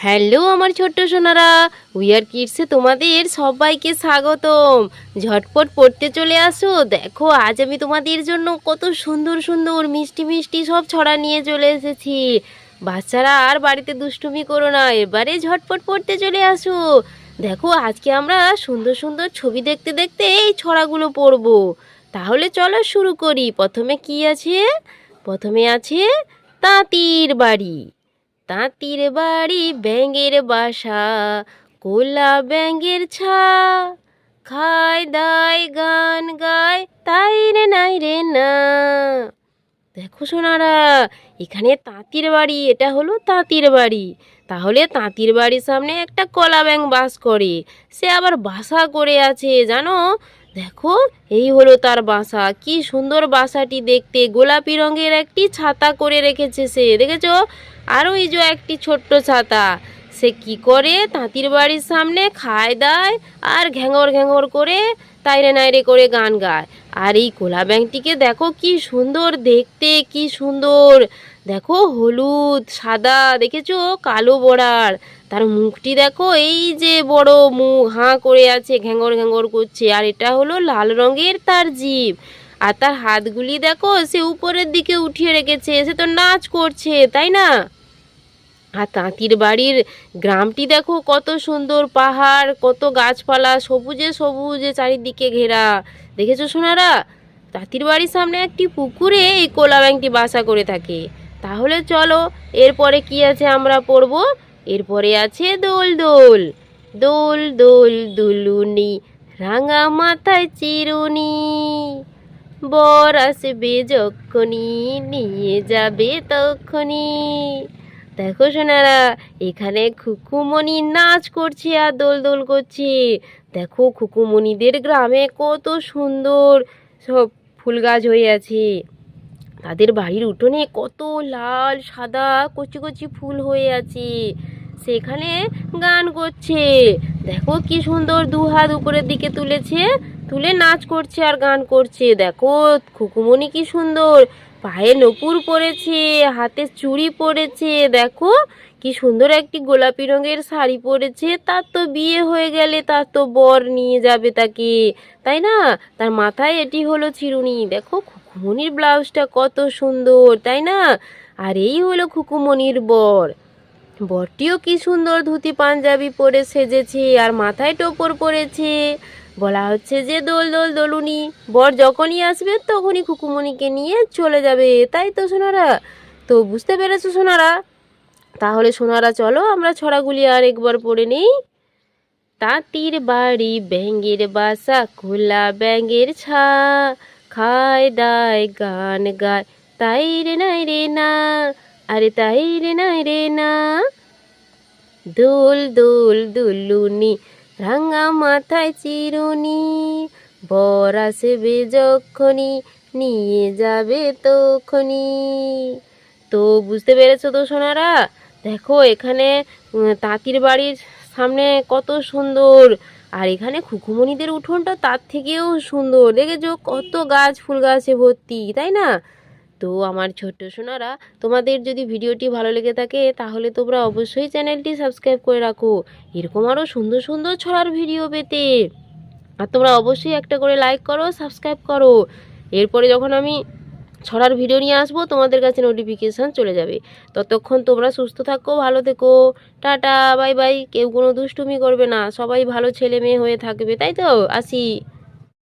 Hello আমার ছোট্ট Sonara wear কিডসে তোমাদের সবাইকে স্বাগতম। ঝটপট পড়তে চলে আসো। দেখো, আজ আমি তোমাদের জন্য কত সুন্দর সুন্দর মিষ্টি মিষ্টি সব ছড়া নিয়ে চলে এসেছি। বাচ্চারা আর বাড়িতে দুষ্টুমি করো না, এবারে ঝটপট পড়তে চলে আসো। দেখো, আজকে আমরা সুন্দর সুন্দর ছবি দেখতে দেখতে এই ছড়াগুলো পড়ব। তাহলে চলো শুরু করি। প্রথমে কি আছে? প্রথমে আছে তাঁতির বাড়ি। তাঁতির বাড়ি ব্যাঙের বাসা, কোলা ব্যাঙের ছা। খায়, দায়, গান গায়, তাই রে নাই রে না। দেখো সোনারা, এখানে তাঁতির বাড়ি, এটা হলো তাঁতির বাড়ি। তাহলে তাঁতির বাড়ির সামনে একটা কলা ব্যাঙ বাস করে। সে আবার বাসা করে আছে, জানো? দেখো, এই হলো তার বাসা। কি সুন্দর বাসাটি দেখতে। গোলাপি রঙের একটি ছাতা করে রেখেছে সে, দেখেছ? আর ওই যে একটি ছোট্ট ছাতা। সে কি করে? তাঁতির বাড়ির সামনে খায় দায় আর ঘ্যাঙর ঘ্যাঙর করে, তাইরে নাইরে করে গান গায়। আর এই কোলা ব্যাংকটিকে দেখো কি সুন্দর দেখতে, কি সুন্দর। দেখো হলুদ, সাদা, দেখেছ? কালো বড়ার তার মুখটি দেখো, এই যে বড় মুখ, হাঁ করে আছে, ঘ্যাঙর ঘ্যাঙর করছে, আর এটা হলো লাল রঙের তার জিভ আর তার হাতগুলি দেখো, সে উপরের দিকে উঠিয়ে রেখেছে, সে তো নাচ করছে, তাই না? আর তাঁতির বাড়ির গ্রামটি দেখো, কত সুন্দর পাহাড়, কত গাছপালা, সবুজে সবুজে চারিদিকে ঘেরা। দেখেছ সোনারা? তাঁতির বাড়ির সামনে একটি পুকুরে এই কোলা ব্যাংকটি বাসা করে থাকে। তাহলে চলো, এরপরে কি আছে আমরা পড়ব? এরপরে আছে দোল দোল। দোল দোল দুলুনি, রাঙা মাথায় চিরুনি। বর আসবে যখনই, নিয়ে যাবে তখনই। দেখো সোনারা, এখানে খুকুমণি নাচ করছে আর দোল দোল করছে। দেখো খুকুমণিদের গ্রামে কত সুন্দর সব ফুল গাছ হয়ে আছে। তাদের বাড়ির উঠোনে কত লাল সাদা কচি কচি ফুল হয়ে আছে। সেখানে গান করছে। দেখো কি সুন্দর দু হাত উপরের দিকে তুলেছে, তুলে নাচ করছে আর গান করছে। দেখো, খুকুমণি কি সুন্দর, পায়ে নপুর পরেছে, হাতে চুড়ি পরেছে। দেখো, কি সুন্দর একটি গোলাপি রঙের শাড়ি পরেছে। তার তো বিয়ে হয়ে গেলে তার তো বর নিয়ে যাবে তাকে, তাই না? তার মাথায় এটি হলো চিরুনি। দেখো খুকুমনির ব্লাউজটা কত সুন্দর, তাই না? আর এই হলো খুকুমণির বর। বরটিও কি সুন্দর ধুতি পাঞ্জাবি পরে সেজেছে আর মাথায় টোপর পরেছে। বলা হচ্ছে যে দোল দোল দোলুনি, বর যখনই আসবে তখনই খুকুমণিকে নিয়ে চলে যাবে, তাই তো সোনারা? তো বুঝতে পেরেছ সোনারা? তাহলে সোনারা চলো, আমরা ছড়াগুলি আর একবার পড়ে নেই। তাঁতির বাড়ি, ব্যাঙের বাসা, খোলা ব্যাঙের ছা, খায় দায়, গান গায়, তাই রে নাই রে না। আরে তাই রে নাই রে না দোল দোল দুলুনি রাঙা মাথায় চিরুনি বর আসবে যখনই নিয়ে যাবে তখনই তো বুঝতে পেরেছ তো সোনারা? দেখো, এখানে তাঁতির বাড়ির সামনে কত সুন্দর। আর এখানে খুকুমণিদের উঠোনটা তার থেকেও সুন্দর। দেখেছ কত গাছ, ফুল গাছে ভর্তি, তাই না? তো আমার ছোট্ট সোনারা, তোমাদের যদি ভিডিওটি ভালো লেগে থাকে, তাহলে তোমরা অবশ্যই চ্যানেলটি সাবস্ক্রাইব করে রাখো। এরকম আরও সুন্দর সুন্দর ছড়ার ভিডিও পেতে। আর তোমরা অবশ্যই একটা করে লাইক করো সাবস্ক্রাইব করো। এরপরে যখন আমি ছড়ার ভিডিও নিয়ে আসব, তোমাদের কাছে নোটিফিকেশান চলে যাবে। ততক্ষণ তোমরা সুস্থ থাকো, ভালো থেকো। টাটা বাই বাই কেউ কোনো দুষ্টুমি করবে না। সবাই ভালো ছেলে মেয়ে হয়ে থাকবে, তাই তো? আসি।